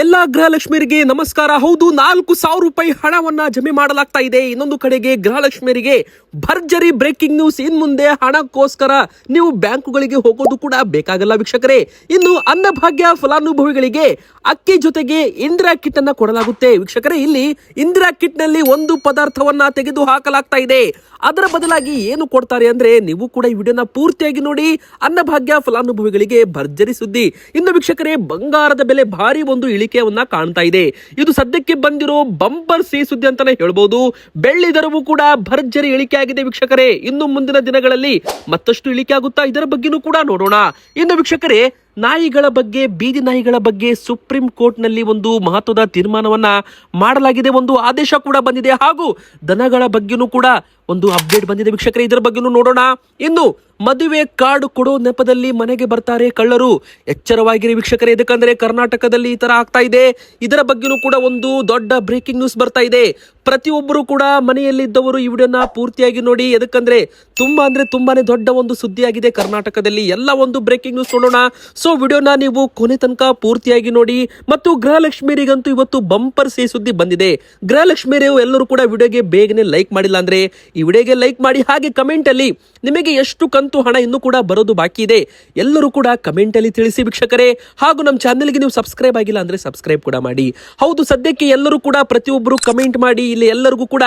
ಎಲ್ಲ ಗೃಹಲಕ್ಷ್ಮಿಯರಿಗೆ ನಮಸ್ಕಾರ. ಹೌದು, ನಾಲ್ಕು ಸಾವಿರ ರೂಪಾಯಿ ಹಣವನ್ನ ಜಮೆ ಮಾಡಲಾಗ್ತಾ ಇದೆ. ಇನ್ನೊಂದು ಕಡೆಗೆ ಗೃಹಲಕ್ಷ್ಮಿಯರಿಗೆ ಭರ್ಜರಿ ಬ್ರೇಕಿಂಗ್ ನ್ಯೂಸ್. ಇನ್ ಮುಂದೆ ಹಣಕ್ಕೋಸ್ಕರ ನೀವು ಬ್ಯಾಂಕುಗಳಿಗೆ ಹೋಗೋದು ಕೂಡ ಬೇಕಾಗಲ್ಲ ವೀಕ್ಷಕರೇ. ಇನ್ನು ಅನ್ನಭಾಗ್ಯ ಫಲಾನುಭವಿಗಳಿಗೆ ಅಕ್ಕಿ ಜೊತೆಗೆ ಇಂದಿರಾ ಕಿಟ್ ಅನ್ನ ಕೊಡಲಾಗುತ್ತೆ. ವೀಕ್ಷಕರೇ, ಇಲ್ಲಿ ಇಂದಿರಾ ಕಿಟ್ನಲ್ಲಿ ಒಂದು ಪದಾರ್ಥವನ್ನ ತೆಗೆದು ಹಾಕಲಾಗ್ತಾ ಇದೆ. ಅದರ ಬದಲಾಗಿ ಏನು ಕೊಡ್ತಾರೆ ಅಂದ್ರೆ ನೀವು ಕೂಡ ಈ ವಿಡಿಯೋನ ಪೂರ್ತಿಯಾಗಿ ನೋಡಿ. ಅನ್ನಭಾಗ್ಯ ಫಲಾನುಭವಿಗಳಿಗೆ ಭರ್ಜರಿ ಸುದ್ದಿ. ಇನ್ನು ವೀಕ್ಷಕರೇ, ಬಂಗಾರದ ಬೆಲೆ ಭಾರಿ ಒಂದು ಇಳಿಕೆಯನ್ನ ಕಾಣ್ತಾ ಇದೆ. ಇದು ಸದ್ಯಕ್ಕೆ ಬಂದಿರೋ ಬಂಪರ್ ಸಿ ಸುದ್ದಿ ಅಂತಾನೆ ಹೇಳ್ಬೋದು. ಬೆಳ್ಳಿ ದರವು ಕೂಡ ಭರ್ಜರಿ ಇಳಿಕೆ ಆಗಿದೆ ವೀಕ್ಷಕರೇ. ಇನ್ನು ಮುಂದಿನ ದಿನಗಳಲ್ಲಿ ಮತ್ತಷ್ಟು ಇಳಿಕೆ ಆಗುತ್ತಾ ಇದರ ಬಗ್ಗೆನೂ ಕೂಡ ನೋಡೋಣ. ಇನ್ನು ವೀಕ್ಷಕರೇ ನಾಯಿಗಳ ಬಗ್ಗೆ, ಬೀದಿ ನಾಯಿಗಳ ಬಗ್ಗೆ ಸುಪ್ರೀಂ ಕೋರ್ಟ್ನಲ್ಲಿ ಒಂದು ಮಹತ್ವದ ತೀರ್ಮಾನವನ್ನ ಮಾಡಲಾಗಿದೆ. ಒಂದು ಆದೇಶ ಕೂಡ ಬಂದಿದೆ. ಹಾಗೂ ದನಗಳ ಬಗ್ಗೆನೂ ಕೂಡ ಒಂದು ಅಪ್ಡೇಟ್ ಬಂದಿದೆ. ವೀಕ್ಷಕರೇ, ಇದರ ಬಗ್ಗೆನೂ ನೋಡೋಣ. ಇನ್ನು ಮದುವೆ ಕಾರ್ಡ್ ಕೊಡೋ ನೆಪದಲ್ಲಿ ಮನೆಗೆ ಬರ್ತಾರೆ ಕಳ್ಳರು. ಎಚ್ಚರವಾಗಿರಿ ವೀಕ್ಷಕರೇ. ಇದಕ್ಕಂದ್ರೆ ಕರ್ನಾಟಕದಲ್ಲಿ ಈ ತರ ಆಗ್ತಾ ಇದೆ. ಇದರ ಬಗ್ಗೆನೂ ಕೂಡ ಒಂದು ದೊಡ್ಡ ಬ್ರೇಕಿಂಗ್ ನ್ಯೂಸ್ ಬರ್ತಾ ಇದೆ. ಪ್ರತಿಯೊಬ್ಬರು ಕೂಡ ಮನೆಯಲ್ಲಿದ್ದವರು ಈ ವಿಡಿಯೋನ ಪೂರ್ತಿಯಾಗಿ ನೋಡಿ ಎದಕ್ಕಂದ್ರೆ ತುಂಬಾ ಅಂದ್ರೆ ತುಂಬಾನೇ ದೊಡ್ಡ ಒಂದು ಸುದ್ದಿಯಾಗಿದೆ ಕರ್ನಾಟಕದಲ್ಲಿ. ಎಲ್ಲ ಒಂದು ಬ್ರೇಕಿಂಗ್ ನ್ಯೂಸ್ ನೋಡೋಣ. ಸೊ ವಿಡಿಯೋನ ನೀವು ಕೊನೆ ತನಕ ಪೂರ್ತಿಯಾಗಿ ನೋಡಿ ಮತ್ತು ಗೃಹಲಕ್ಷ್ಮೀರಿಗಂತೂ ಇವತ್ತು ಬಂಪರ್ ಸಿ ಸುದ್ದಿ ಬಂದಿದೆ. ಗೃಹಲಕ್ಷ್ಮಿಯರು ಎಲ್ಲರೂ ಕೂಡ ವಿಡಿಯೋಗೆ ಬೇಗನೆ ಲೈಕ್ ಮಾಡಿಲ್ಲ ಅಂದ್ರೆ ಈ ವಿಡಿಯೋಗೆ ಲೈಕ್ ಮಾಡಿ ಹಾಗೆ ಕಮೆಂಟ್ ಅಲ್ಲಿ ನಿಮಗೆ ಎಷ್ಟು ಕಂತು ಹಣ ಇನ್ನೂ ಕೂಡ ಬರೋದು ಬಾಕಿ ಇದೆ ಎಲ್ಲರೂ ಕೂಡ ಕಮೆಂಟ್ ಅಲ್ಲಿ ತಿಳಿಸಿ ವೀಕ್ಷಕರೇ. ಹಾಗೂ ನಮ್ಮ ಚಾನೆಲ್ಗೆ ನೀವು ಸಬ್ಸ್ಕ್ರೈಬ್ ಆಗಿಲ್ಲ ಅಂದ್ರೆ ಸಬ್ಸ್ಕ್ರೈಬ್ ಕೂಡ ಮಾಡಿ. ಹೌದು, ಸದ್ಯಕ್ಕೆ ಎಲ್ಲರೂ ಕೂಡ ಪ್ರತಿಯೊಬ್ಬರು ಕಮೆಂಟ್ ಮಾಡಿ ಇಲ್ಲಿ ಎಲ್ಲರಿಗೂ ಕೂಡ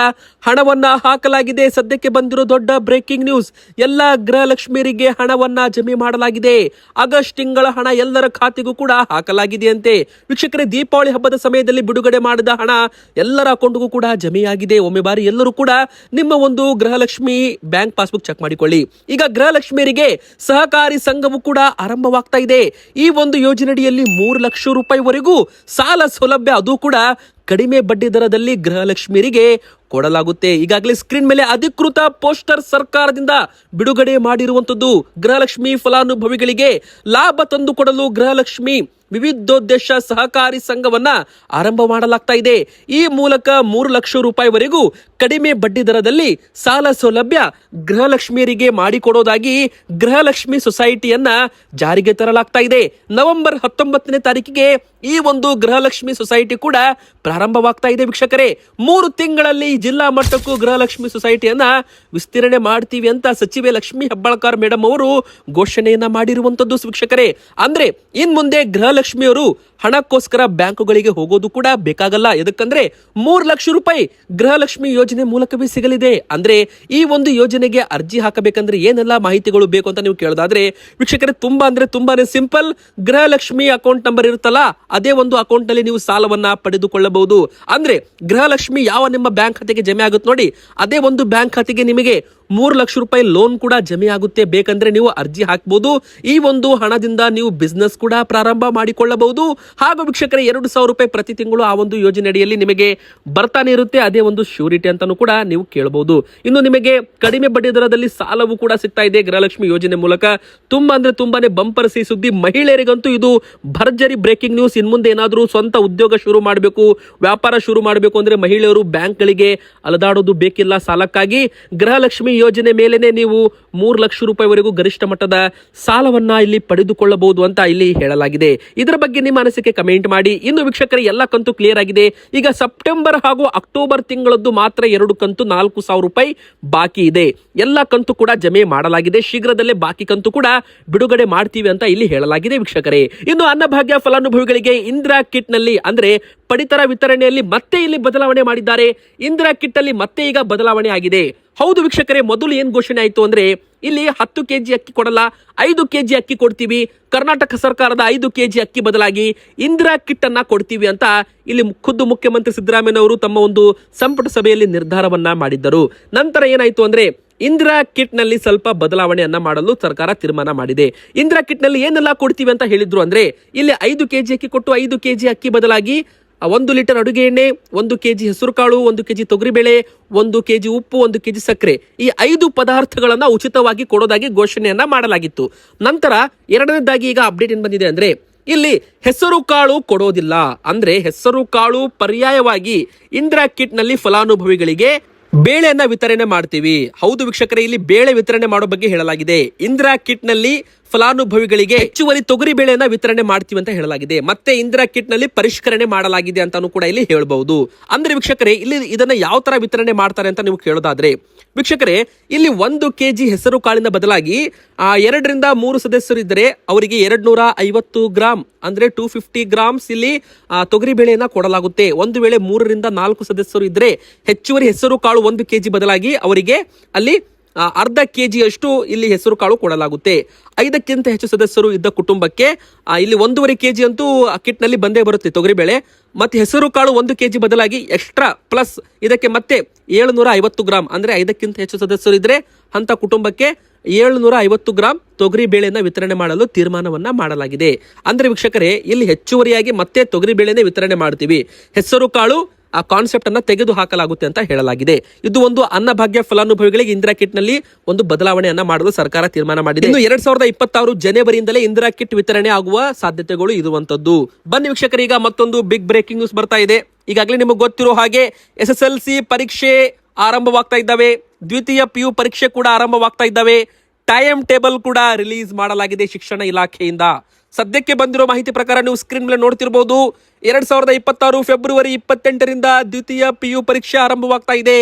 ಹಣವನ್ನ ಹಾಕಲಾಗಿದೆ. ಸದ್ಯಕ್ಕೆ ಬಂದಿರೋ ದೊಡ್ಡ ಬ್ರೇಕಿಂಗ್ ನ್ಯೂಸ್ ಎಲ್ಲ ಗೃಹಲಕ್ಷ್ಮೀರಿಗೆ ಹಣವನ್ನ ಜಮೆ ಮಾಡಲಾಗಿದೆ. ಆಗಸ್ಟ್ ತಿಂಗಳ ಹಣ ಎಲ್ಲರ ಖಾತೆಗೂ ಕೂಡ ಹಾಕಲಾಗಿದೆಯಂತೆ. ವೀಕ್ಷಕರೇ, ದೀಪಾವಳಿ ಹಬ್ಬದ ಸಮಯದಲ್ಲಿ ಬಿಡುಗಡೆ ಮಾಡಿದ ಹಣ ಎಲ್ಲರ ಅಕೌಂಟ್ಗೂ ಕೂಡ ಜಮೆಯಾಗಿದೆ. ಒಮ್ಮೆ ಬಾರಿ ಎಲ್ಲರೂ ಕೂಡ ನಿಮ್ಮ ಒಂದು ಗೃಹಲಕ್ಷ್ಮಿ ಬ್ಯಾಂಕ್ ಪಾಸ್ಬುಕ್ ಚೆಕ್ ಮಾಡಿಕೊಳ್ಳಿ. ಈಗ ಗೃಹಲಕ್ಷ್ಮಿಯರಿಗೆ ಸಹಕಾರಿ ಸಂಘವು ಕೂಡ ಆರಂಭವಾಗ್ತಾ ಇದೆ. ಈ ಒಂದು ಯೋಜನೆಯಡಿಯಲ್ಲಿ ಮೂರು ಲಕ್ಷ ರೂಪಾಯಿವರೆಗೂ ಸಾಲ ಸೌಲಭ್ಯ, ಅದು ಕೂಡ ಕಡಿಮೆ ಬಡ್ಡಿ ದರದಲ್ಲಿ ಗೃಹಲಕ್ಷ್ಮಿಯರಿಗೆ ಕೊಡಲಾಗುತ್ತೆ. ಈಗಾಗಲೇ ಸ್ಕ್ರೀನ್ ಮೇಲೆ ಅಧಿಕೃತ ಪೋಸ್ಟರ್ ಸರ್ಕಾರದಿಂದ ಬಿಡುಗಡೆ ಮಾಡಿರುವಂತದ್ದು ಗೃಹಲಕ್ಷ್ಮಿ ಫಲಾನುಭವಿಗಳಿಗೆ ಲಾಭ ತಂದುಕೊಡಲು ಗೃಹಲಕ್ಷ್ಮಿ ವಿವಿಧೋದ್ದೇಶ ಸಹಕಾರಿ ಸಂಘವನ್ನ ಆರಂಭ ಮಾಡಲಾಗ್ತಾ ಇದೆ. ಈ ಮೂಲಕ ಮೂರು ಲಕ್ಷ ರೂಪಾಯಿವರೆಗೂ ಕಡಿಮೆ ಬಡ್ಡಿ ದರದಲ್ಲಿ ಸಾಲ ಸೌಲಭ್ಯ ಗೃಹಲಕ್ಷ್ಮಿಯರಿಗೆ ಮಾಡಿಕೊಡೋದಾಗಿ ಗೃಹಲಕ್ಷ್ಮಿ ಸೊಸೈಟಿಯನ್ನ ಜಾರಿಗೆ ತರಲಾಗ್ತಾ ಇದೆ. ನವೆಂಬರ್ ಹತ್ತೊಂಬತ್ತನೇ ತಾರೀಕಿಗೆ ಈ ಒಂದು ಗೃಹಲಕ್ಷ್ಮಿ ಸೊಸೈಟಿ ಕೂಡ ಪ್ರಾರಂಭವಾಗ್ತಾ ಇದೆ ವೀಕ್ಷಕರೇ. ಮೂರು ತಿಂಗಳಲ್ಲಿ ಜಿಲ್ಲಾ ಮಟ್ಟಕ್ಕೂ ಗೃಹಲಕ್ಷ್ಮಿ ಸೊಸೈಟಿಯನ್ನ ವಿಸ್ತರಣೆ ಮಾಡ್ತೀವಿ ಅಂತ ಸಚಿವೆ ಲಕ್ಷ್ಮಿ ಹೆಬ್ಬಾಳ್ಕರ್ ಮೇಡಮ್ ಅವರು ಘೋಷಣೆಯನ್ನ ಮಾಡಿರುವಂತದ್ದು ವೀಕ್ಷಕರೇ. ಅಂದ್ರೆ ಇನ್ ಮುಂದೆ ಗೃಹಲಕ್ಷ್ಮಿಯವರು ಹಣಕ್ಕೋಸ್ಕರ ಬ್ಯಾಂಕುಗಳಿಗೆ ಹೋಗೋದು ಕೂಡ ಬೇಕಾಗಲ್ಲ. ಎದಕ್ಕಂದ್ರೆ ಮೂರು ಲಕ್ಷ ರೂಪಾಯಿ ಗೃಹಲಕ್ಷ್ಮಿ ಯೋಜನೆ ಮೂಲಕವೇ ಸಿಗಲಿದೆ. ಅಂದ್ರೆ ಈ ಒಂದು ಯೋಜನೆಗೆ ಅರ್ಜಿ ಹಾಕಬೇಕಂದ್ರೆ ಏನೆಲ್ಲ ಮಾಹಿತಿಗಳು ಬೇಕು ಅಂತ ನೀವು ಕೇಳೋದಾದ್ರೆ, ವೀಕ್ಷಕರೇ, ತುಂಬಾ ಅಂದ್ರೆ ತುಂಬಾನೇ ಸಿಂಪಲ್. ಗೃಹಲಕ್ಷ್ಮಿ ಅಕೌಂಟ್ ನಂಬರ್ ಇರುತ್ತಲ್ಲ, ಅದೇ ಒಂದು ಅಕೌಂಟ್ನಲ್ಲಿ ನೀವು ಸಾಲವನ್ನ ಪಡೆದುಕೊಳ್ಳಬಹುದು. ಅಂದ್ರೆ ಗೃಹಲಕ್ಷ್ಮಿ ಯಾವ ನಿಮ್ಮ ಬ್ಯಾಂಕ್ ಖಾತೆಗೆ ಜಮೆ ಆಗುತ್ತೆ ನೋಡಿ, ಅದೇ ಒಂದು ಬ್ಯಾಂಕ್ ಖಾತೆಗೆ ನಿಮಗೆ ಮೂರು ಲಕ್ಷ ರೂಪಾಯಿ ಲೋನ್ ಕೂಡ ಜಮೆ ಆಗುತ್ತೆ. ಬೇಕಂದ್ರೆ ನೀವು ಅರ್ಜಿ ಹಾಕಬಹುದು ಈ ಒಂದು ಹಣದಿಂದ ನೀವು ಬಿಸ್ನೆಸ್ ಕೂಡ ಪ್ರಾರಂಭ ಮಾಡಿಕೊಳ್ಳಬಹುದು. ಹಾಗೂ ವೀಕ್ಷಕರೇ, ಎರಡು ಸಾವಿರ ರೂಪಾಯಿ ಪ್ರತಿ ತಿಂಗಳು ಆ ಒಂದು ಯೋಜನೆ ಅಡಿಯಲ್ಲಿ ನಿಮಗೆ ಬರ್ತಾನೆ ಇರುತ್ತೆ. ಅದೇ ಒಂದು ಶ್ಯೂರಿಟಿ ಅಂತಾನು ಕೂಡ ನೀವು ಕೇಳಬಹುದು ಇನ್ನು ನಿಮಗೆ ಕಡಿಮೆ ಬಡ್ಡಿ ದರದಲ್ಲಿ ಸಾಲವು ಕೂಡ ಸಿಗ್ತಾ ಇದೆ. ಗೃಹಲಕ್ಷ್ಮಿ ಯೋಜನೆ ಮೂಲಕ ತುಂಬಾ ಅಂದ್ರೆ ತುಂಬಾನೇ ಬಂಪರ್ ಸಿ ಸುದ್ದಿ ಮಹಿಳೆಯರಿಗಂತೂ ಇದು ಭರ್ಜರಿ ಬ್ರೇಕಿಂಗ್ ನ್ಯೂಸ್ ಇನ್ ಮುಂದೆ ಏನಾದರೂ ಸ್ವಂತ ಉದ್ಯೋಗ ಶುರು ಮಾಡಬೇಕು, ವ್ಯಾಪಾರ ಶುರು ಮಾಡಬೇಕು ಅಂದ್ರೆ ಮಹಿಳೆಯರು ಬ್ಯಾಂಕ್ಗಳಿಗೆ ಅಲದಾಡೋದು ಬೇಕಿಲ್ಲ ಸಾಲಕ್ಕಾಗಿ. ಗೃಹಲಕ್ಷ್ಮಿ ಯೋಜನೆ ಮೇಲೆನೆ ನೀವು ಮೂರು ಲಕ್ಷ ರೂಪಾಯಿವರೆಗೂ ಗರಿಷ್ಠ ಮಟ್ಟದ ಸಾಲವನ್ನ ಇಲ್ಲಿ ಪಡೆದುಕೊಳ್ಳಬಹುದು ಅಂತ ಇಲ್ಲಿ ಹೇಳಲಾಗಿದೆ. ಇದರ ಬಗ್ಗೆ ನಿಮ್ಮ ಅನಿಸಿಕೆ ಕಮೆಂಟ್ ಮಾಡಿ. ಇನ್ನು ವೀಕ್ಷಕರ, ಎಲ್ಲ ಕಂತು ಕ್ಲಿಯರ್ ಆಗಿದೆ. ಈಗ ಸೆಪ್ಟೆಂಬರ್ ಹಾಗೂ ಅಕ್ಟೋಬರ್ ತಿಂಗಳದ್ದು ಮಾತ್ರ ಎರಡು ಕಂತು ನಾಲ್ಕು ಸಾವಿರ ರೂಪಾಯಿ ಬಾಕಿ ಇದೆ. ಎಲ್ಲ ಕಂತು ಕೂಡ ಜಮೆ ಮಾಡಲಾಗಿದೆ. ಶೀಘ್ರದಲ್ಲೇ ಬಾಕಿ ಕಂತು ಕೂಡ ಬಿಡುಗಡೆ ಮಾಡ್ತೀವಿ ಅಂತ ಇಲ್ಲಿ ಹೇಳಲಾಗಿದೆ ವೀಕ್ಷಕರೇ. ಇನ್ನು ಅನ್ನಭಾಗ್ಯ ಫಲಾನುಭವಿಗಳಿಗೆ ಇಂದಿರಾ ಕಿಟ್ನಲ್ಲಿ ಅಂದ್ರೆ ಪಡಿತರ ವಿತರಣೆಯಲ್ಲಿ ಮತ್ತೆ ಇಲ್ಲಿ ಬದಲಾವಣೆ ಮಾಡಿದ್ದಾರೆ. ಇಂದಿರಾ ಕಿಟ್ ಅಲ್ಲಿ ಮತ್ತೆ ಈಗ ಬದಲಾವಣೆ ಆಗಿದೆ. ಹೌದು ವೀಕ್ಷಕರೇ, ಮೊದಲು ಏನ್ ಘೋಷಣೆ ಆಯ್ತು ಅಂದ್ರೆ ಇಲ್ಲಿ ಹತ್ತು ಕೆಜಿ ಅಕ್ಕಿ ಕೊಡಲ್ಲ, ಐದು ಕೆಜಿ ಅಕ್ಕಿ ಕೊಡ್ತೀವಿ. ಕರ್ನಾಟಕ ಸರ್ಕಾರದ ಐದು ಕೆಜಿ ಅಕ್ಕಿ ಬದಲಾಗಿ ಇಂದಿರಾ ಕಿಟ್ ಅನ್ನ ಕೊಡ್ತೀವಿ ಅಂತ ಇಲ್ಲಿ ಖುದ್ದು ಮುಖ್ಯಮಂತ್ರಿ ಸಿದ್ದರಾಮಯ್ಯ ಅವರು ತಮ್ಮ ಒಂದು ಸಂಪುಟ ಸಭೆಯಲ್ಲಿ ನಿರ್ಧಾರವನ್ನ ಮಾಡಿದ್ದರು. ನಂತರ ಏನಾಯ್ತು ಅಂದ್ರೆ ಇಂದಿರಾ ಕಿಟ್ನಲ್ಲಿ ಸ್ವಲ್ಪ ಬದಲಾವಣೆಯನ್ನ ಮಾಡಲು ಸರ್ಕಾರ ತೀರ್ಮಾನ ಮಾಡಿದೆ. ಇಂದಿರಾ ಕಿಟ್ನಲ್ಲಿ ಏನೆಲ್ಲ ಕೊಡ್ತೀವಿ ಅಂತ ಹೇಳಿದ್ರು ಅಂದ್ರೆ, ಇಲ್ಲಿ ಐದು ಕೆಜಿ ಅಕ್ಕಿ ಕೊಟ್ಟು ಐದು ಕೆಜಿ ಅಕ್ಕಿ ಬದಲಾಗಿ ಒಂದು ಲೀಟರ್ ಅಡುಗೆ ಎಣ್ಣೆ, ಒಂದು ಕೆಜಿ ಹೆಸರುಕಾಳು ಒಂದು ಕೆಜಿ ತೊಗರಿಬೇಳೆ ಒಂದು ಕೆಜಿ ಉಪ್ಪು, ಒಂದು ಕೆ ಜಿ ಸಕ್ಕರೆ ಈ ಐದು ಪದಾರ್ಥಗಳನ್ನು ಉಚಿತವಾಗಿ ಕೊಡೋದಾಗಿ ಘೋಷಣೆಯನ್ನ ಮಾಡಲಾಗಿತ್ತು. ನಂತರ ಎರಡನೇದಾಗಿ ಈಗ ಅಪ್ಡೇಟ್ ಏನು ಬಂದಿದೆ ಅಂದ್ರೆ ಇಲ್ಲಿ ಹೆಸರು ಕಾಳು ಕೊಡೋದಿಲ್ಲ. ಅಂದ್ರೆ ಹೆಸರು ಕಾಳು ಪರ್ಯಾಯವಾಗಿ ಇಂದಿರಾ ಕಿಟ್ನಲ್ಲಿ ಫಲಾನುಭವಿಗಳಿಗೆ ಬೇಳೆಯನ್ನ ವಿತರಣೆ ಮಾಡ್ತೀವಿ. ಹೌದು ವೀಕ್ಷಕರೇ, ಇಲ್ಲಿ ಬೇಳೆ ವಿತರಣೆ ಮಾಡೋ ಬಗ್ಗೆ ಹೇಳಲಾಗಿದೆ. ಇಂದಿರಾ ಕಿಟ್ನಲ್ಲಿ ಫಲಾನುಭವಿಗಳಿಗೆ ಹೆಚ್ಚುವರಿ ತೊಗರಿ ಬೇಳೆಯನ್ನ ವಿತರಣೆ ಮಾಡ್ತೀವಿ ಅಂತ ಹೇಳಲಾಗಿದೆ. ಮತ್ತೆ ಇಂದಿರಾ ಕಿಟ್ನಲ್ಲಿ ಪರಿಷ್ಕರಣೆ ಮಾಡಲಾಗಿದೆ ಅಂತಾನು ಕೂಡ ಇಲ್ಲಿ ಹೇಳಬಹುದು. ಅಂದ್ರೆ ವೀಕ್ಷಕರೇ, ಇಲ್ಲಿ ಇದನ್ನ ಯಾವ ತರ ವಿತರಣೆ ಮಾಡ್ತಾರೆ ಅಂತ ನೀವು ಕೇಳೋದಾದ್ರೆ, ವೀಕ್ಷಕರೇ, ಇಲ್ಲಿ ಒಂದು ಕೆಜಿ ಹೆಸರು ಕಾಳಿನ ಬದಲಾಗಿ ಎರಡರಿಂದ ಮೂರು ಸದಸ್ಯರು ಇದ್ದರೆ ಅವರಿಗೆ ಎರಡ್ ನೂರ ಐವತ್ತು ಗ್ರಾಮ್ ಅಂದ್ರೆ ಟೂ ಫಿಫ್ಟಿ ಗ್ರಾಮ್ಸ್ ಇಲ್ಲಿ ತೊಗರಿ ಬೇಳೆಯನ್ನ ಕೊಡಲಾಗುತ್ತೆ. ಒಂದು ವೇಳೆ ಮೂರರಿಂದ ನಾಲ್ಕು ಸದಸ್ಯರು ಇದ್ರೆ ಹೆಚ್ಚುವರಿ ಹೆಸರು ಕಾಳು ಒಂದು ಕೆಜಿ ಬದಲಾಗಿ ಅವರಿಗೆ ಅಲ್ಲಿ ಆ, ಕೆ ಜಿಯಷ್ಟು ಇಲ್ಲಿ ಹೆಸರು ಕಾಳು ಕೊಡಲಾಗುತ್ತೆ. ಐದಕ್ಕಿಂತ ಹೆಚ್ಚು ಸದಸ್ಯರು ಇದ್ದ ಕುಟುಂಬಕ್ಕೆ ಇಲ್ಲಿ ಒಂದೂವರೆ ಕೆಜಿ ಅಂತೂ ಕಿಟ್ನಲ್ಲಿ ಬಂದೇ ಬರುತ್ತೆ ತೊಗರಿಬೇಳೆ ಮತ್ತೆ ಹೆಸರು ಕಾಳು ಒಂದು ಕೆಜಿ ಬದಲಾಗಿ ಎಕ್ಸ್ಟ್ರಾ ಪ್ಲಸ್ ಇದಕ್ಕೆ ಮತ್ತೆ ಏಳುನೂರ ಐವತ್ತು ಗ್ರಾಮ್ ಅಂದ್ರೆ ಐದಕ್ಕಿಂತ ಹೆಚ್ಚು ಸದಸ್ಯರು ಇದ್ದರೆ ಅಂತ ಕುಟುಂಬಕ್ಕೆ ಏಳುನೂರ ಐವತ್ತು ಗ್ರಾಮ್ ತೊಗರಿ ಬೇಳೆಯನ್ನು ವಿತರಣೆ ಮಾಡಲು ತೀರ್ಮಾನವನ್ನು ಮಾಡಲಾಗಿದೆ. ಅಂದ್ರೆ ವೀಕ್ಷಕರೇ ಇಲ್ಲಿ ಹೆಚ್ಚುವರಿಯಾಗಿ ಮತ್ತೆ ತೊಗರಿ ಬೇಳೆನೆ ವಿತರಣೆ ಮಾಡ್ತೀವಿ. ಹೆಸರು ಕಾಳು ಆ ಕಾನ್ಸೆಪ್ಟ್ ಅನ್ನ ತೆಗೆದು ಹಾಕಲಾಗುತ್ತೆ ಅಂತ ಹೇಳಲಾಗಿದೆ. ಇದು ಒಂದು ಅನ್ನಭಾಗ್ಯ ಫಲಾನುಭವಿಗಳಿಗೆ ಇಂದಿರಾ ಕಿಟ್ನಲ್ಲಿ ಒಂದು ಬದಲಾವಣೆಯನ್ನ ಮಾಡಲು ಸರ್ಕಾರ ತೀರ್ಮಾನ ಮಾಡಿದೆ. ಇನ್ನು ಎರಡ್ ಸಾವಿರದ ಇಪ್ಪತ್ತಾರು ಜನವರಿಯಿಂದಲೇ ಇಂದಿರಾ ಕಿಟ್ ವಿತರಣೆ ಆಗುವ ಸಾಧ್ಯತೆಗಳು ಇರುವಂತದ್ದು. ಬನ್ನಿ ವೀಕ್ಷಕರೀಗ ಮತ್ತೊಂದು ಬಿಗ್ ಬ್ರೇಕಿಂಗ್ ನ್ಯೂಸ್ ಬರ್ತಾ ಇದೆ. ಈಗಾಗಲೇ ನಿಮಗೆ ಗೊತ್ತಿರೋ ಹಾಗೆ ಎಸ್ ಎಸ್ ಎಲ್ ಸಿ ಪರೀಕ್ಷೆ ಆರಂಭವಾಗ್ತಾ ಇದ್ದಾವೆ. ದ್ವಿತೀಯ ಪಿ ಯು ಪರೀಕ್ಷೆ ಕೂಡ ಆರಂಭವಾಗ್ತಾ ಇದ್ದಾವೆ. ಟೈಮ್ ಟೇಬಲ್ ಕೂಡ ರಿಲೀಸ್ ಮಾಡಲಾಗಿದೆ ಶಿಕ್ಷಣ ಇಲಾಖೆಯಿಂದ. ಸದ್ಯಕ್ಕೆ ಬಂದಿರೋ ಮಾಹಿತಿ ಪ್ರಕಾರ ನೀವು ಸ್ಕ್ರೀನ್ ಮೇಲೆ ನೋಡ್ತಿರ್ಬೋದು. ಎರಡ್ ಸಾವಿರದ ಇಪ್ಪತ್ತಾರು ಫೆಬ್ರವರಿ ಇಪ್ಪತ್ತೆಂಟರಿಂದ ದ್ವಿತೀಯ ಪಿ ಯು ಪರೀಕ್ಷೆ ಆರಂಭವಾಗ್ತಾ ಇದೆ.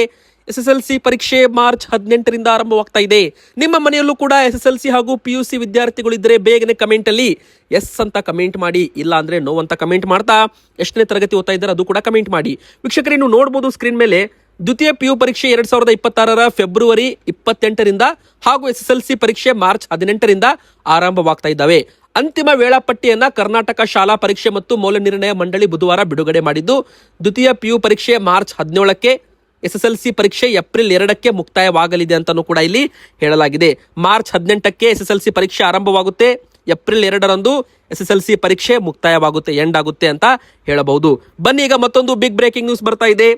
ಎಸ್ ಎಸ್ ಎಲ್ ಸಿ ಪರೀಕ್ಷೆ ಮಾರ್ಚ್ ಹದಿನೆಂಟರಿಂದ ಆರಂಭವಾಗ್ತಾ ಇದೆ. ನಿಮ್ಮ ಮನೆಯಲ್ಲೂ ಕೂಡ ಎಸ್ ಎಸ್ ಎಲ್ ಸಿ ಹಾಗೂ ಪಿ ಯು ಸಿ ವಿದ್ಯಾರ್ಥಿಗಳಿದ್ರೆ ಬೇಗನೆ ಕಮೆಂಟ್ ಅಲ್ಲಿ ಎಸ್ ಅಂತ ಕಮೆಂಟ್ ಮಾಡಿ, ಇಲ್ಲ ಅಂದ್ರೆ ನೋ ಅಂತ ಕಮೆಂಟ್ ಮಾಡ್ತಾ ಎಷ್ಟನೇ ತರಗತಿ ಓದ್ತಾ ಇದ್ದಾರೆ ಅದು ಕೂಡ ಕಮೆಂಟ್ ಮಾಡಿ. ವೀಕ್ಷಕರೇ, ನೀವು ನೋಡ್ಬೋದು ಸ್ಕ್ರೀನ್ ಮೇಲೆ ದ್ವಿತೀಯ ಪಿ ಯು ಪರೀಕ್ಷೆ ಎರಡ್ ಸಾವಿರದ ಇಪ್ಪತ್ತಾರರ ಫೆಬ್ರವರಿ ಇಪ್ಪತ್ತೆಂಟರಿಂದ ಹಾಗೂ ಎಸ್ ಎಸ್ ಎಲ್ ಸಿ ಪರೀಕ್ಷೆ ಮಾರ್ಚ್ ಹದಿನೆಂಟರಿಂದ ಆರಂಭವಾಗ್ತಾ ಇದ್ದಾವೆ. ಅಂತಿಮ ವೇಳಾಪಟ್ಟಿಯನ್ನ ಕರ್ನಾಟಕ ಶಾಲಾ ಪರೀಕ್ಷೆ ಮತ್ತು ಮೌಲ್ಯ ನಿರ್ಣಯ ಮಂಡಳಿ ಬುಧವಾರ ಬಿಡುಗಡೆ ಮಾಡಿದ್ದು, ದ್ವಿತೀಯ ಪಿ ಯು ಪರೀಕ್ಷೆ ಮಾರ್ಚ್ ಹದಿನೇಳಕ್ಕೆ ಎಸ್ ಎಸ್ ಎಲ್ ಸಿ ಪರೀಕ್ಷೆ ಏಪ್ರಿಲ್ ಎರಡಕ್ಕೆ ಮುಕ್ತಾಯವಾಗಲಿದೆ ಅಂತಲೂ ಕೂಡ ಇಲ್ಲಿ ಹೇಳಲಾಗಿದೆ. ಮಾರ್ಚ್ ಹದಿನೆಂಟಕ್ಕೆ ಎಸ್ ಎಸ್ ಎಲ್ ಸಿ ಪರೀಕ್ಷೆ ಆರಂಭವಾಗುತ್ತೆ, ಏಪ್ರಿಲ್ ಎರಡರಂದು ಎಸ್ ಎಸ್ ಎಲ್ ಸಿ ಪರೀಕ್ಷೆ ಮುಕ್ತಾಯವಾಗುತ್ತೆ, ಎಂಡ್ ಆಗುತ್ತೆ ಅಂತ ಹೇಳಬಹುದು. ಬನ್ನಿ ಈಗ ಮತ್ತೊಂದು ಬಿಗ್ ಬ್ರೇಕಿಂಗ್ ನ್ಯೂಸ್ ಬರ್ತಾ ಇದೆ.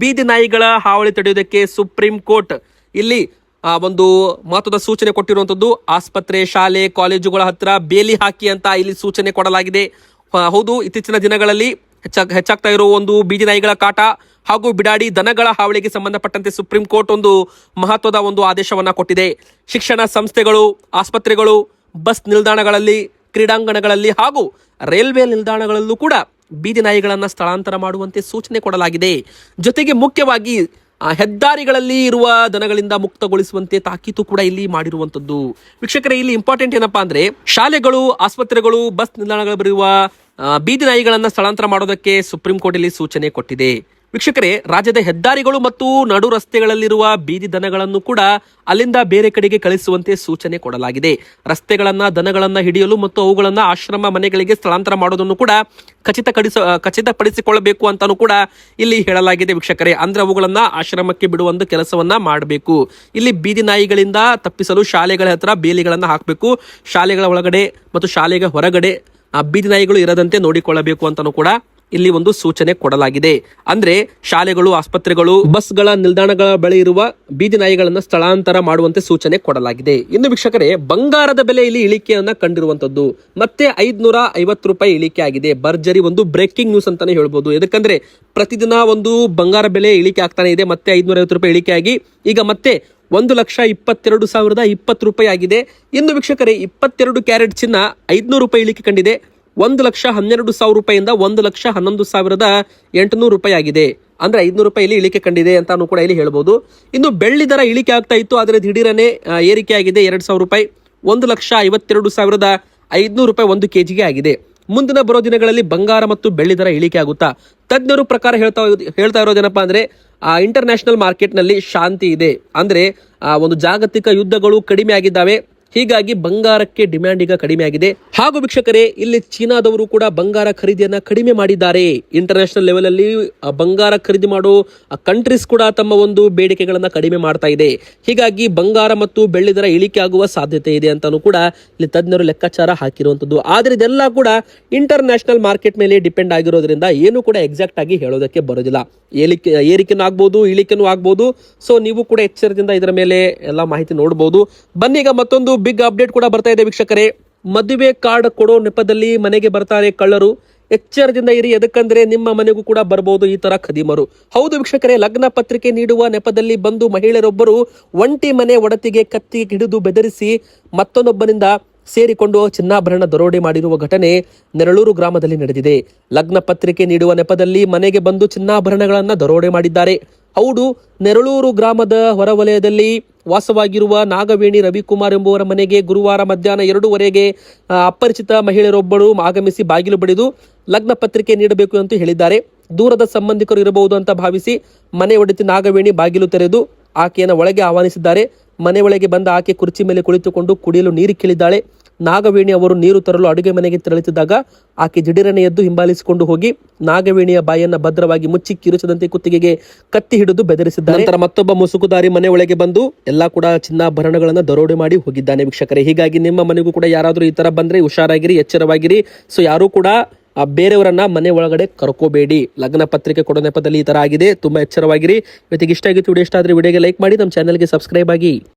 ಬೀದಿ ನಾಯಿಗಳ ಹಾವಳಿ ತಡೆಯುವುದಕ್ಕೆ ಸುಪ್ರೀಂ ಕೋರ್ಟ್. ಇಲ್ಲಿ ಆ, ಒಂದು ಮಹತ್ವದ ಸೂಚನೆ ಕೊಟ್ಟಿರುವಂತದ್ದು ಆಸ್ಪತ್ರೆ ಶಾಲೆ ಕಾಲೇಜುಗಳ ಹತ್ರ ಬೇಲಿ ಹಾಕಿ ಅಂತ ಇಲ್ಲಿ ಸೂಚನೆ ಕೊಡಲಾಗಿದೆ. ಹೌದು ಇತ್ತೀಚಿನ ದಿನಗಳಲ್ಲಿ ಹೆಚ್ಚಾಗ್ ಹೆಚ್ಚಾಗ್ತಾ ಇರೋ ಒಂದು ಬೀದಿ ನಾಯಿಗಳ ಕಾಟ ಹಾಗೂ ಬಿಡಾಡಿ ದನಗಳ ಹಾವಳಿಗೆ ಸಂಬಂಧಪಟ್ಟಂತೆ ಸುಪ್ರೀಂ ಕೋರ್ಟ್ ಒಂದು ಮಹತ್ವದ ಒಂದು ಆದೇಶವನ್ನ ಕೊಟ್ಟಿದೆ. ಶಿಕ್ಷಣ ಸಂಸ್ಥೆಗಳು ಆಸ್ಪತ್ರೆಗಳು ಬಸ್ ನಿಲ್ದಾಣಗಳಲ್ಲಿ ಕ್ರೀಡಾಂಗಣಗಳಲ್ಲಿ ಹಾಗೂ ರೈಲ್ವೆ ನಿಲ್ದಾಣಗಳಲ್ಲೂ ಕೂಡ ಬೀದಿ ನಾಯಿಗಳನ್ನು ಸ್ಥಳಾಂತರ ಮಾಡುವಂತೆ ಸೂಚನೆ ಕೊಡಲಾಗಿದೆ. ಜೊತೆಗೆ ಮುಖ್ಯವಾಗಿ ಹೆದ್ದಾರಿಗಳಲ್ಲಿ ಇರುವ ದನಗಳಿಂದ ಮುಕ್ತಗೊಳಿಸುವಂತೆ ತಾಕೀತು ಕೂಡ ಇಲ್ಲಿ ಮಾಡಿರುವಂತದ್ದು ವೀಕ್ಷಕರೇ, ಇಲ್ಲಿ ಇಂಪಾರ್ಟೆಂಟ್ ಏನಪ್ಪಾ ಅಂದ್ರೆ ಶಾಲೆಗಳು, ಆಸ್ಪತ್ರೆಗಳು, ಬಸ್ ನಿಲ್ದಾಣಗಳು ಬರುವ ಬೀದಿ ನಾಯಿಗಳನ್ನು ಸ್ಥಳಾಂತರ ಮಾಡೋದಕ್ಕೆ ಸುಪ್ರೀಂ ಕೋರ್ಟ್ ಇಲ್ಲಿ ಸೂಚನೆ ಕೊಟ್ಟಿದೆ. ವೀಕ್ಷಕರೇ, ರಾಜ್ಯದ ಹೆದ್ದಾರಿಗಳು ಮತ್ತು ನಡು ರಸ್ತೆಗಳಲ್ಲಿರುವ ಬೀದಿ ದನಗಳನ್ನು ಕೂಡ ಅಲ್ಲಿಂದ ಬೇರೆ ಕಡೆಗೆ ಕಳಿಸುವಂತೆ ಸೂಚನೆ ಕೊಡಲಾಗಿದೆ. ರಸ್ತೆಗಳನ್ನ, ದನಗಳನ್ನ ಹಿಡಿಯಲು ಮತ್ತು ಅವುಗಳನ್ನ ಆಶ್ರಮ ಮನೆಗಳಿಗೆ ಸ್ಥಳಾಂತರ ಮಾಡೋದನ್ನು ಕೂಡ ಖಚಿತಪಡಿಸ, ಖಚಿತಪಡಿಸಿಕೊಳ್ಳಬೇಕು ಅಂತಾನು ಕೂಡ ಇಲ್ಲಿ ಹೇಳಲಾಗಿದೆ ವೀಕ್ಷಕರೇ. ಅಂದ್ರೆ ಅವುಗಳನ್ನ ಆಶ್ರಮಕ್ಕೆ ಬಿಡುವಂತ ಕೆಲಸವನ್ನ ಮಾಡಬೇಕು. ಇಲ್ಲಿ ಬೀದಿ ನಾಯಿಗಳಿಂದ ತಪ್ಪಿಸಲು ಶಾಲೆಗಳ ಹತ್ರ ಬೇಲಿಗಳನ್ನ ಹಾಕಬೇಕು. ಶಾಲೆಗಳ ಒಳಗಡೆ ಮತ್ತು ಶಾಲೆಗೆ ಹೊರಗಡೆ, ಆ ಬೀದಿ ನಾಯಿಗಳು ಇರದಂತೆ ನೋಡಿಕೊಳ್ಳಬೇಕು ಅಂತಾನು ಕೂಡ ಇಲ್ಲಿ ಒಂದು ಸೂಚನೆ ಕೊಡಲಾಗಿದೆ. ಅಂದ್ರೆ ಶಾಲೆಗಳು, ಆಸ್ಪತ್ರೆಗಳು, ಬಸ್ಗಳ ನಿಲ್ದಾಣಗಳ ಬಳಿ ಇರುವ ಬೀದಿ ನಾಯಿಗಳನ್ನ ಸ್ಥಳಾಂತರ ಮಾಡುವಂತೆ ಸೂಚನೆ ಕೊಡಲಾಗಿದೆ. ಇನ್ನು ವೀಕ್ಷಕರೇ, ಬಂಗಾರದ ಬೆಲೆ ಇಲ್ಲಿ ಇಳಿಕೆಯನ್ನ ಕಂಡಿರುವಂತದ್ದು ಮತ್ತೆ ಐದ್ನೂರ ಐವತ್ತು ರೂಪಾಯಿ ಇಳಿಕೆ ಆಗಿದೆ. ಭರ್ಜರಿ ಒಂದು ಬ್ರೇಕಿಂಗ್ ನ್ಯೂಸ್ ಅಂತಾನೆ ಹೇಳ್ಬೋದು. ಯಾಕಂದ್ರೆ ಪ್ರತಿದಿನ ಒಂದು ಬಂಗಾರ ಬೆಲೆ ಇಳಿಕೆ ಆಗ್ತಾನೆ ಇದೆ. ಮತ್ತೆ ಐದ್ನೂರ ಐವತ್ತು ರೂಪಾಯಿ ಇಳಿಕೆ ಆಗಿ, ಈಗ ಮತ್ತೆ ಒಂದು ಲಕ್ಷ ಇಪ್ಪತ್ತೆರಡು ಸಾವಿರದ ಇಪ್ಪತ್ತು ರೂಪಾಯಿ ಆಗಿದೆ. ಇನ್ನು ವೀಕ್ಷಕರೇ, ಇಪ್ಪತ್ತೆರಡು ಕ್ಯಾರೆಟ್ ಚಿನ್ನ ಐದ್ನೂರು ರೂಪಾಯಿ ಇಳಿಕೆ ಕಂಡಿದೆ. ಒಂದು ಲಕ್ಷ ಹನ್ನೆರಡು ಸಾವಿರ ರೂಪಾಯಿಂದ ಒಂದು ಲಕ್ಷ ಹನ್ನೊಂದು ಸಾವಿರದ ಎಂಟುನೂರು ರೂಪಾಯಿ ಆಗಿದೆ. ಅಂದ್ರೆ ಐದುನೂರು ರೂಪಾಯಿ ಇಲ್ಲಿ ಇಳಿಕೆ ಕಂಡಿದೆ ಅಂತಾನು ಕೂಡ ಇಲ್ಲಿ ಹೇಳ್ಬೋದು. ಇನ್ನು ಬೆಳ್ಳಿ ದರ ಇಳಿಕೆ ಆಗ್ತಾ ಇತ್ತು, ಆದರೆ ದಿಢೀರನೆ ಏರಿಕೆ ಆಗಿದೆ ಎರಡು ಸಾವಿರ ರೂಪಾಯಿ. ಒಂದು ಲಕ್ಷ ಐವತ್ತೆರಡು ಸಾವಿರದ ಐದುನೂರು ರೂಪಾಯಿ ಒಂದು ಕೆಜಿಗೆ ಆಗಿದೆ. ಮುಂದಿನ ಬರೋ ದಿನಗಳಲ್ಲಿ ಬಂಗಾರ ಮತ್ತು ಬೆಳ್ಳಿ ದರ ಇಳಿಕೆ ಆಗುತ್ತಾ? ತಜ್ಞರು ಪ್ರಕಾರ ಹೇಳ್ತಾ ಹೇಳ್ತಾ ಇರೋದೇನಪ್ಪ ಅಂದ್ರೆ, ಆ ಇಂಟರ್ನ್ಯಾಷನಲ್ ಮಾರ್ಕೆಟ್ನಲ್ಲಿ ಶಾಂತಿ ಇದೆ. ಅಂದ್ರೆ ಒಂದು ಜಾಗತಿಕ ಯುದ್ಧಗಳು ಕಡಿಮೆ ಆಗಿದ್ದಾವೆ. ಹೀಗಾಗಿ ಬಂಗಾರಕ್ಕೆ ಡಿಮ್ಯಾಂಡ್ ಈಗ ಕಡಿಮೆ ಆಗಿದೆ. ಹಾಗೂ ವೀಕ್ಷಕರೇ, ಇಲ್ಲಿ ಚೀನಾದವರು ಕೂಡ ಬಂಗಾರ ಖರೀದಿಯನ್ನ ಕಡಿಮೆ ಮಾಡಿದ್ದಾರೆ. ಇಂಟರ್ನ್ಯಾಷನಲ್ ಲೆವೆಲ್ ಅಲ್ಲಿ ಬಂಗಾರ ಖರೀದಿ ಮಾಡೋ ಕಂಟ್ರೀಸ್ ಕೂಡ ತಮ್ಮ ಒಂದು ಬೇಡಿಕೆಗಳನ್ನ ಕಡಿಮೆ ಮಾಡ್ತಾ ಇದೆ. ಹೀಗಾಗಿ ಬಂಗಾರ ಮತ್ತು ಬೆಳ್ಳಿ ದರ ಇಳಿಕೆ ಆಗುವ ಸಾಧ್ಯತೆ ಇದೆ ಅಂತಾನು ಕೂಡ ಇಲ್ಲಿ ತಜ್ಞರು ಲೆಕ್ಕಾಚಾರ ಹಾಕಿರುವಂತದ್ದು. ಆದ್ರೆ ಇದೆಲ್ಲ ಕೂಡ ಇಂಟರ್ನ್ಯಾಷನಲ್ ಮಾರ್ಕೆಟ್ ಮೇಲೆ ಡಿಪೆಂಡ್ ಆಗಿರೋದ್ರಿಂದ ಏನು ಕೂಡ ಎಕ್ಸಾಕ್ಟ್ ಆಗಿ ಹೇಳೋದಕ್ಕೆ ಬರೋದಿಲ್ಲ. ಏರಿಕೆ ಏರಿಕೆನೂ ಆಗ್ಬೋದು, ಇಳಿಕೆನೂ ಆಗ್ಬೋದು. ಸೊ ನೀವು ಕೂಡ ಎಚ್ಚರದಿಂದ ಇದರ ಮೇಲೆ ಎಲ್ಲ ಮಾಹಿತಿ ನೋಡಬಹುದು ಬನ್ನಿ ಈಗ ಮತ್ತೊಂದು ಬಿಗ್ ಅಪ್ಡೇಟ್ ಕೂಡ ಬರ್ತಾ ಇದೆ ವೀಕ್ಷಕರೇ. ಮದುವೆ ಕಾರ್ಡ್ ಕೊಡೋ ನೆಪದಲ್ಲಿ ಮನೆಗೆ ಬರ್ತಾರೆ ಕಳ್ಳರು. ಎಚ್ಚರದಿಂದ ಇರಿ, ಎದಕ್ಕಂದ್ರೆ ನಿಮ್ಮ ಮನೆಗೂ ಕೂಡ ಬರಬಹುದು ಈ ತರ ಖದೀಮರು. ಹೌದು ವೀಕ್ಷಕರೇ, ಲಗ್ನ ಪತ್ರಿಕೆ ನೀಡುವ ನೆಪದಲ್ಲಿ ಬಂದು ಮಹಿಳೆಯರೊಬ್ಬರು ಒಂಟಿ ಮನೆ ಒಡತಿಗೆ ಕತ್ತಿ ಹಿಡಿದು ಬೆದರಿಸಿ ಮತ್ತೊಂದೊಬ್ಬನಿಂದ ಸೇರಿಕೊಂಡು ಚಿನ್ನಾಭರಣ ದರೋಡೆ ಮಾಡಿರುವ ಘಟನೆ ನೆರಳೂರು ಗ್ರಾಮದಲ್ಲಿ ನಡೆದಿದೆ. ಲಗ್ನ ಪತ್ರಿಕೆ ನೀಡುವ ನೆಪದಲ್ಲಿ ಮನೆಗೆ ಬಂದು ಚಿನ್ನಾಭರಣಗಳನ್ನು ದರೋಡೆ ಮಾಡಿದ್ದಾರೆ. ಹೌದು, ನೆರಳೂರು ಗ್ರಾಮದ ಹೊರವಲಯದಲ್ಲಿ ವಾಸವಾಗಿರುವ ನಾಗವೇಣಿ ರವಿಕುಮಾರ್ ಎಂಬುವರ ಮನೆಗೆ ಗುರುವಾರ ಮಧ್ಯಾಹ್ನ ಎರಡೂವರೆಗೆ ಅಪರಿಚಿತ ಮಹಿಳೆಯರೊಬ್ಬರು ಆಗಮಿಸಿ ಬಾಗಿಲು ಬಡಿದು ಲಗ್ನ ಪತ್ರಿಕೆ ನೀಡಬೇಕು ಅಂತ ಹೇಳಿದ್ದಾರೆ. ದೂರದ ಸಂಬಂಧಿಕರು ಇರಬಹುದು ಅಂತ ಭಾವಿಸಿ ಮನೆ ಒಡೆತಿ ನಾಗವೇಣಿ ಬಾಗಿಲು ತೆರೆದು ಆಕೆಯನ್ನು ಒಳಗೆ ಆಹ್ವಾನಿಸಿದ್ದಾರೆ. ಮನೆ ಒಳಗೆ ಬಂದ ಆಕೆ ಕುರ್ಚಿ ಮೇಲೆ ಕುಳಿತುಕೊಂಡು ಕುಡಿಯಲು ನೀರು ಕೇಳಿದ್ದಾಳೆ. ನಾಗವೇಣಿ ಅವರು ನೀರು ತರಲು ಅಡುಗೆ ಮನೆಗೆ ತೆರಳುತ್ತಿದ್ದಾಗ ಆಕೆ ದಿಢೀರನೆ ಎದ್ದು ಹಿಂಬಾಲಿಸಿಕೊಂಡು ಹೋಗಿ ನಾಗವೇಣಿಯ ಬಾಯನ್ನ ಭದ್ರವಾಗಿ ಮುಚ್ಚಿ ಕಿರುಚದಂತೆ ಕುತ್ತಿಗೆಗೆ ಕತ್ತಿ ಹಿಡಿದು ಬೆದರಿಸಿದ್ದಾರೆ. ನಂತರ ಮತ್ತೊಬ್ಬ ಮುಸುಕುದಾರಿ ಮನೆ ಒಳಗೆ ಬಂದು ಎಲ್ಲಾ ಕೂಡ ಚಿನ್ನಾಭರಣಗಳನ್ನ ದರೋಡೆ ಮಾಡಿ ಹೋಗಿದ್ದಾನೆ ವೀಕ್ಷಕರೇ. ಹೀಗಾಗಿ ನಿಮ್ಮ ಮನೆಗೂ ಕೂಡ ಯಾರಾದರೂ ಈ ತರ ಬಂದ್ರೆ ಹುಷಾರಾಗಿರಿ, ಎಚ್ಚರವಾಗಿರಿ. ಸೊ ಯಾರು ಕೂಡ ಬೇರೆಯವರನ್ನ ಮನೆ ಒಳಗಡೆ ಕರ್ಕೋಬೇಡಿ. ಲಗ್ನ ಪತ್ರಿಕೆ ಕೊಡೋ ನೆಪದಲ್ಲಿ ಈ ತರ ಆಗಿದೆ. ತುಂಬಾ ಎಚ್ಚರವಾಗಿರಿ. ಇವತ್ತಿಗೆ ಇಷ್ಟ ಆಗಿತ್ತು ವಿಡಿಯೋ ಇಷ್ಟ ಆದ್ರೆ ವಿಡಿಯೋಗೆ ಲೈಕ್ ಮಾಡಿ, ನಮ್ಮ ಚಾನಲ್ಗೆ ಸಬ್ಸ್ಕ್ರೈಬ್ ಆಗಿ.